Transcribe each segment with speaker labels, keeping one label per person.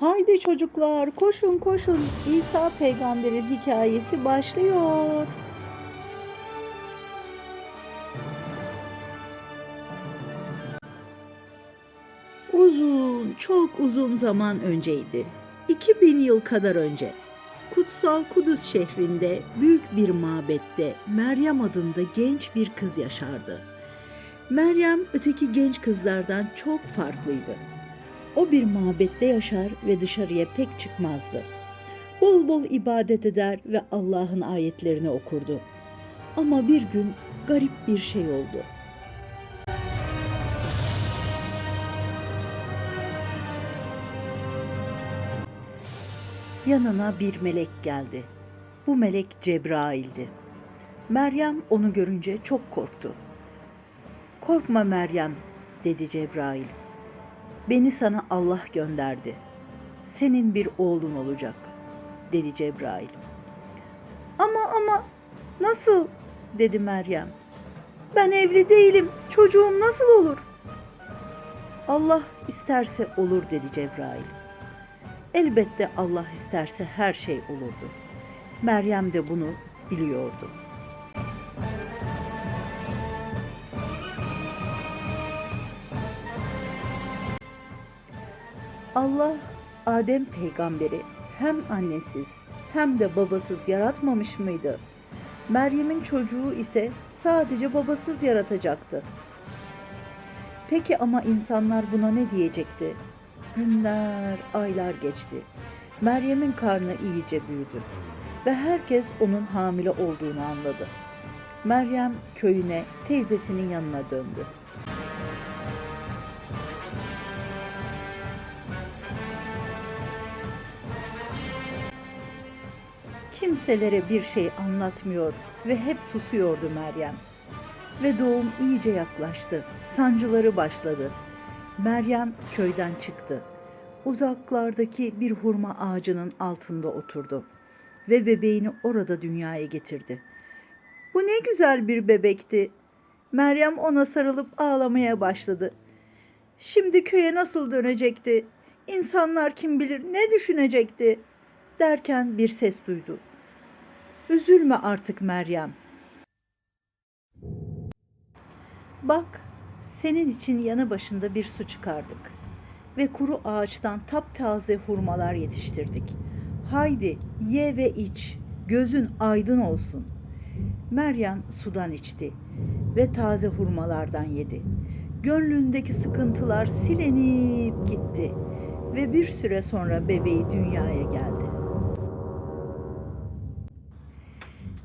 Speaker 1: Haydi çocuklar koşun koşun İsa peygamberin hikayesi başlıyor. Uzun, çok uzun zaman önceydi. 2000 yıl kadar önce. Kutsal Kudüs şehrinde büyük bir mabette Meryem adında genç bir kız yaşardı. Meryem öteki genç kızlardan çok farklıydı. O bir mabette yaşar ve dışarıya pek çıkmazdı. Bol bol ibadet eder ve Allah'ın ayetlerini okurdu. Ama bir gün garip bir şey oldu. Yanına bir melek geldi. Bu melek Cebrail'di. Meryem onu görünce çok korktu. Korkma Meryem, dedi Cebrail. Beni sana Allah gönderdi. Senin bir oğlun olacak, dedi Cebrail. Ama ama nasıl? dedi Meryem. Ben evli değilim. Çocuğum nasıl olur? Allah isterse olur dedi Cebrail. Elbette Allah isterse her şey olurdu. Meryem de bunu biliyordu. Allah Adem peygamberi hem annesiz hem de babasız yaratmamış mıydı? Meryem'in çocuğu ise sadece babasız yaratacaktı. Peki ama insanlar buna ne diyecekti? Günler, aylar geçti. Meryem'in karnı iyice büyüdü ve herkes onun hamile olduğunu anladı. Meryem köyüne, teyzesinin yanına döndü. Kimselere bir şey anlatmıyor ve hep susuyordu Meryem. Ve doğum iyice yaklaştı. Sancıları başladı. Meryem köyden çıktı. Uzaklardaki bir hurma ağacının altında oturdu ve bebeğini orada dünyaya getirdi. Bu ne güzel bir bebekti. Meryem ona sarılıp ağlamaya başladı. Şimdi köye nasıl dönecekti? İnsanlar kim bilir ne düşünecekti? Derken bir ses duydu. Üzülme artık Meryem. Bak, senin için yanı başında bir su çıkardık ve kuru ağaçtan taptaze hurmalar yetiştirdik. Haydi ye ve iç, gözün aydın olsun. Meryem sudan içti ve taze hurmalardan yedi. Gönlündeki sıkıntılar silenip gitti ve bir süre sonra bebeği dünyaya geldi.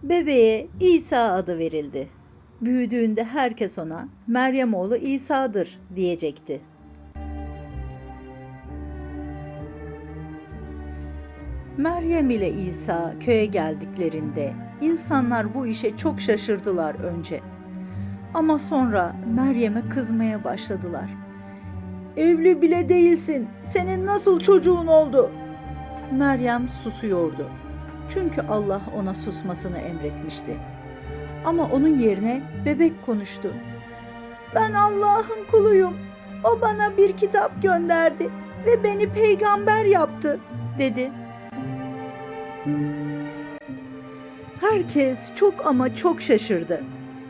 Speaker 1: Bebeğe İsa adı verildi. Büyüdüğünde herkes ona Meryem oğlu İsa'dır diyecekti. Meryem ile İsa köye geldiklerinde insanlar bu işe çok şaşırdılar önce. Ama sonra Meryem'e kızmaya başladılar. Evli bile değilsin. Senin nasıl çocuğun oldu? Meryem susuyordu. Çünkü Allah ona susmasını emretmişti. Ama onun yerine bebek konuştu. Ben Allah'ın kuluyum. O bana bir kitap gönderdi ve beni peygamber yaptı, dedi. Herkes çok ama çok şaşırdı.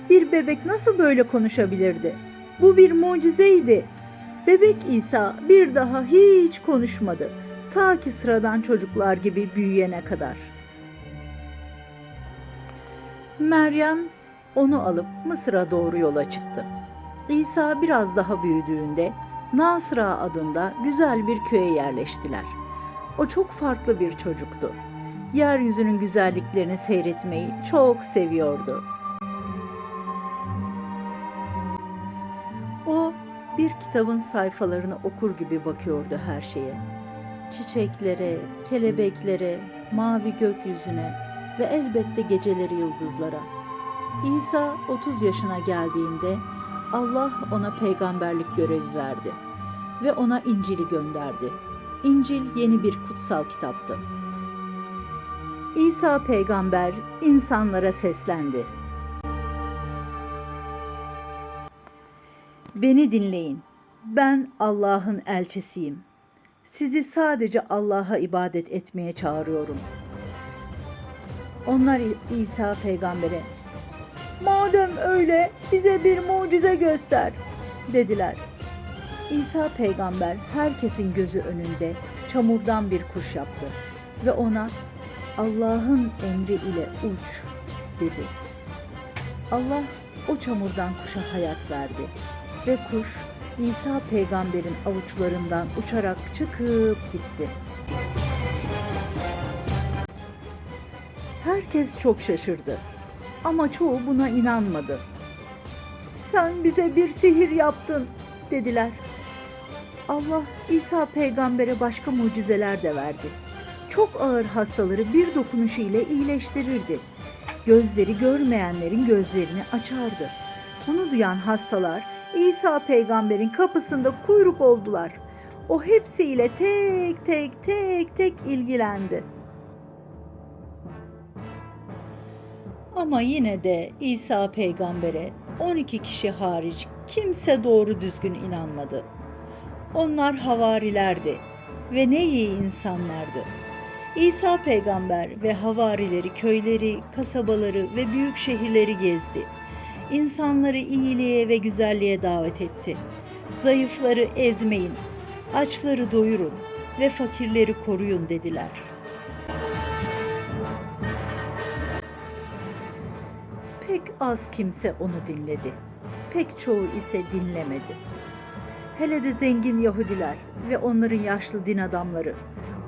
Speaker 1: Bir bebek nasıl böyle konuşabilirdi? Bu bir mucizeydi. Bebek İsa bir daha hiç konuşmadı. Ta ki sıradan çocuklar gibi büyüyene kadar. Meryem onu alıp Mısır'a doğru yola çıktı. İsa biraz daha büyüdüğünde Nasıra adında güzel bir köye yerleştiler. O çok farklı bir çocuktu. Yeryüzünün güzelliklerini seyretmeyi çok seviyordu. O bir kitabın sayfalarını okur gibi bakıyordu her şeye. Çiçeklere, kelebeklere, mavi gökyüzüne ve elbette geceleri yıldızlara. İsa 30 yaşına geldiğinde Allah ona peygamberlik görevi verdi ve ona İncil'i gönderdi. İncil yeni bir kutsal kitaptı. İsa peygamber insanlara seslendi. Beni dinleyin. Ben Allah'ın elçisiyim. Sizi sadece Allah'a ibadet etmeye çağırıyorum. Onlar İsa peygambere, madem öyle bize bir mucize göster dediler. İsa peygamber herkesin gözü önünde çamurdan bir kuş yaptı ve ona Allah'ın emri ile uç dedi. Allah o çamurdan kuşa hayat verdi ve kuş İsa peygamberin avuçlarından uçarak çıkıp gitti. Herkes çok şaşırdı ama çoğu buna inanmadı. Sen bize bir sihir yaptın dediler. Allah İsa peygambere başka mucizeler de verdi. Çok ağır hastaları bir dokunuşu ile iyileştirirdi. Gözleri görmeyenlerin gözlerini açardı. Bunu duyan hastalar İsa peygamberin kapısında kuyruk oldular. O hepsiyle tek tek tek tek ilgilendi. Ama yine de İsa peygambere 12 kişi hariç kimse doğru düzgün inanmadı. Onlar havarilerdi ve ne iyi insanlardı. İsa peygamber ve havarileri köyleri, kasabaları ve büyük şehirleri gezdi. İnsanları iyiliğe ve güzelliğe davet etti. Zayıfları ezmeyin, açları doyurun ve fakirleri koruyun dediler. Pek az kimse onu dinledi. Pek çoğu ise dinlemedi. Hele de zengin Yahudiler ve onların yaşlı din adamları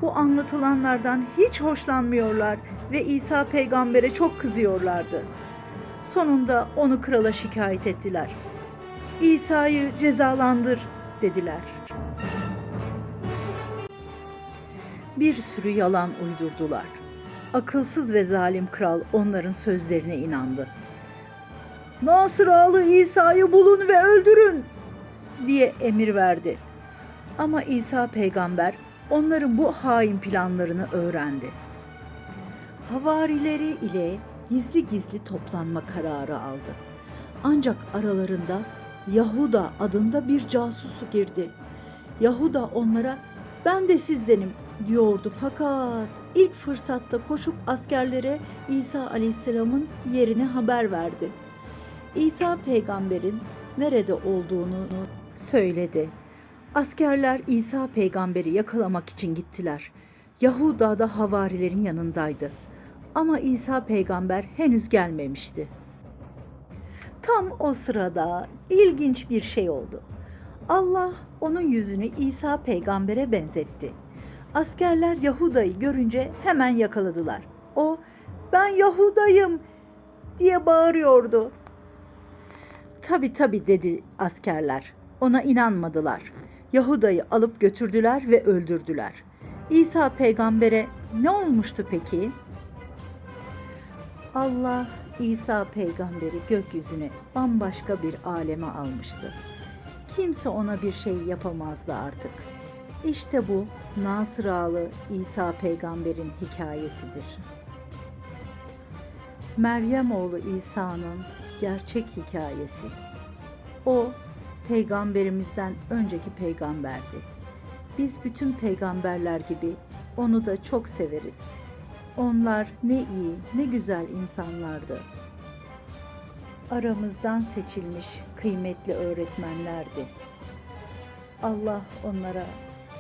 Speaker 1: bu anlatılanlardan hiç hoşlanmıyorlar ve İsa peygambere çok kızıyorlardı. Sonunda onu krala şikayet ettiler. İsa'yı cezalandır dediler. Bir sürü yalan uydurdular. Akılsız ve zalim kral onların sözlerine inandı. Nasıralı İsa'yı bulun ve öldürün diye emir verdi. Ama İsa peygamber onların bu hain planlarını öğrendi. Havarileri ile gizli gizli toplanma kararı aldı. Ancak aralarında Yahuda adında bir casusu girdi. Yahuda onlara ben de sizdenim diyordu fakat ilk fırsatta koşup askerlere İsa aleyhisselamın yerini haber verdi. İsa peygamberin nerede olduğunu söyledi. Askerler İsa peygamberi yakalamak için gittiler. Yahuda da havarilerin yanındaydı. Ama İsa peygamber henüz gelmemişti. Tam o sırada ilginç bir şey oldu. Allah onun yüzünü İsa peygambere benzetti. Askerler Yahuda'yı görünce hemen yakaladılar. O ben Yahuda'yım diye bağırıyordu. Tabi tabi dedi askerler. Ona inanmadılar. Yahuda'yı alıp götürdüler ve öldürdüler. İsa peygambere ne olmuştu peki? Allah İsa peygamberi gökyüzüne bambaşka bir aleme almıştı. Kimse ona bir şey yapamazdı artık. İşte bu Nasıralı İsa peygamberin hikayesidir. Meryem oğlu İsa'nın gerçek hikayesi. O peygamberimizden önceki peygamberdi. Biz bütün peygamberler gibi onu da çok severiz. Onlar ne iyi, ne güzel insanlardı. Aramızdan seçilmiş kıymetli öğretmenlerdi. Allah onlara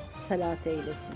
Speaker 1: salat eylesin.